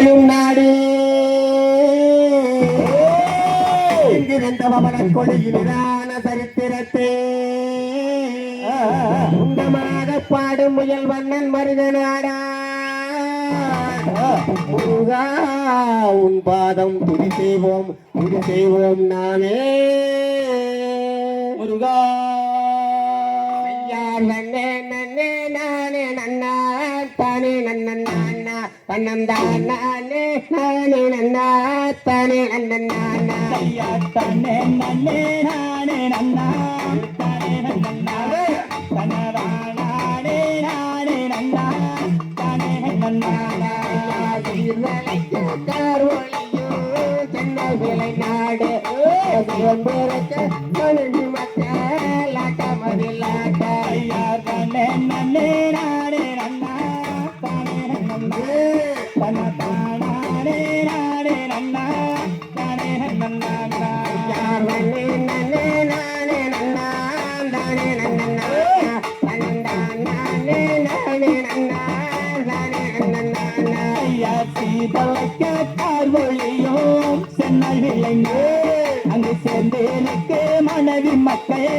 நாடு இங்கிருந்த பவன கொடியிலான சரித்திரத்தை. உண்டமாக பாடும் முயல் வண்ணன் மருதனாடா முருகா உன் பாதம் துதி செய்வோம் துதி செய்வோம் நாமே முருகா. யார் நன்னே நன்னே நானே நன்னா. தானே நன்னன் நானா தன்னன் தானே நானே நன்னா தானே நன்னன் நானா ஐயா தன்னே நன்னே நானே நன்னா தானே நன்னா தன்னதானே நானே நன்னா தானே நன்னா நாடு மக்களாட்ட ஐயா தன்னே நன்னே பார்வொழியும் சென்னை விளைந்து அங்கு சேர்ந்து எனக்கு மனைவி மக்கள்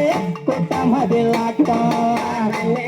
கூட்டம் அதில் ஆட்டம் நன்னே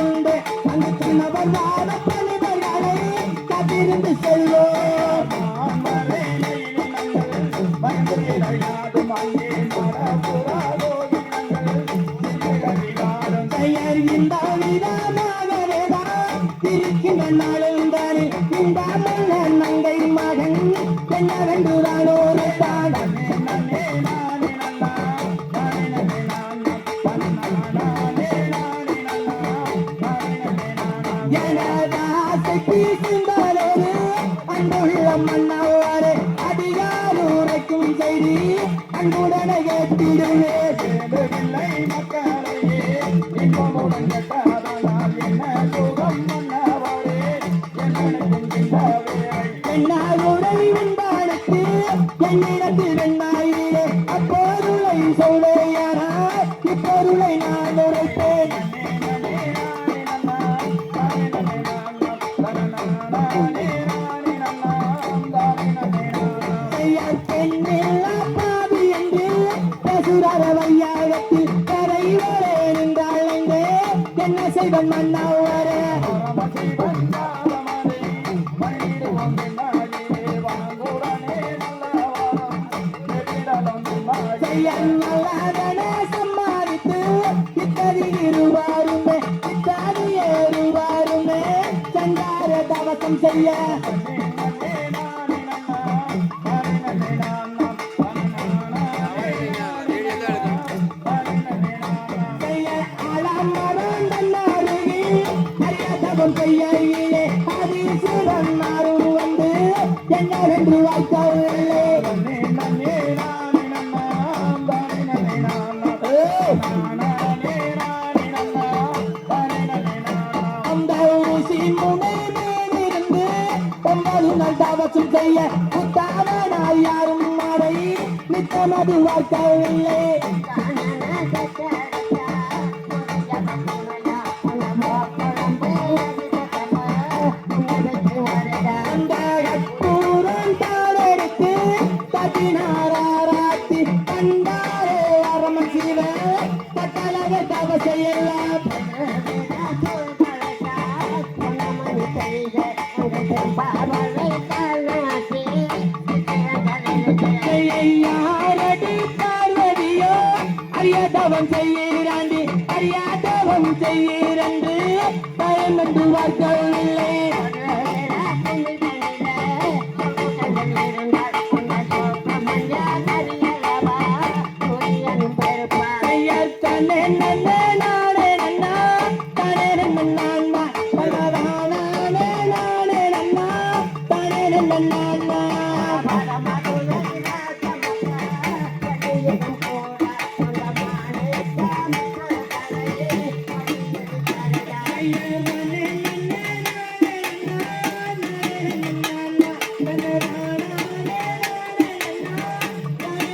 உண்டு. மாநகர் மல்லினங்கள் வந்து விளையாடு செயல் மாநகரை மல்லினங்கள் நங்கை மகன் என்னவென்றுதான் ஒரு பாடம் எனதாசைக்கு சிந்தாலோடு அன்புள்ள மன்னவாறு அதிகாரூரைக்கும் செய்தி அன்புடனே கேட்டிடுவே தேவையில்லை மக்களையே இன்பமுடன் கேட்டாதனால் என்ன சுகம் மன்னவாரே என்னும் சிந்தாவே. என்னிடத்தில் வெண்பாயிலே அப்போதுளை சொல்லையானா செய்வன் மன்னவரே? செயல் நல்லாதனே சம்மானித்து இத்ததி இருவாருமே இத்தாதி ஏறுவாருமே. சண்டார தவசம் செய்ய அறியாதவன் கையிலே ஆதீசுரன் மாறும் வந்து என்னவென்று வாய்க்கவில்லை அந்த செய்ய புத்தாவனாய் யாரும் மாறை நித்தமது வாய்க்கவில்லை கட்டளக தவசையெல்லாம் யாரடி பார்வதியோ அறியாதவன் செய்கிறாண்டி அறியாதவன் செய்கிறன்று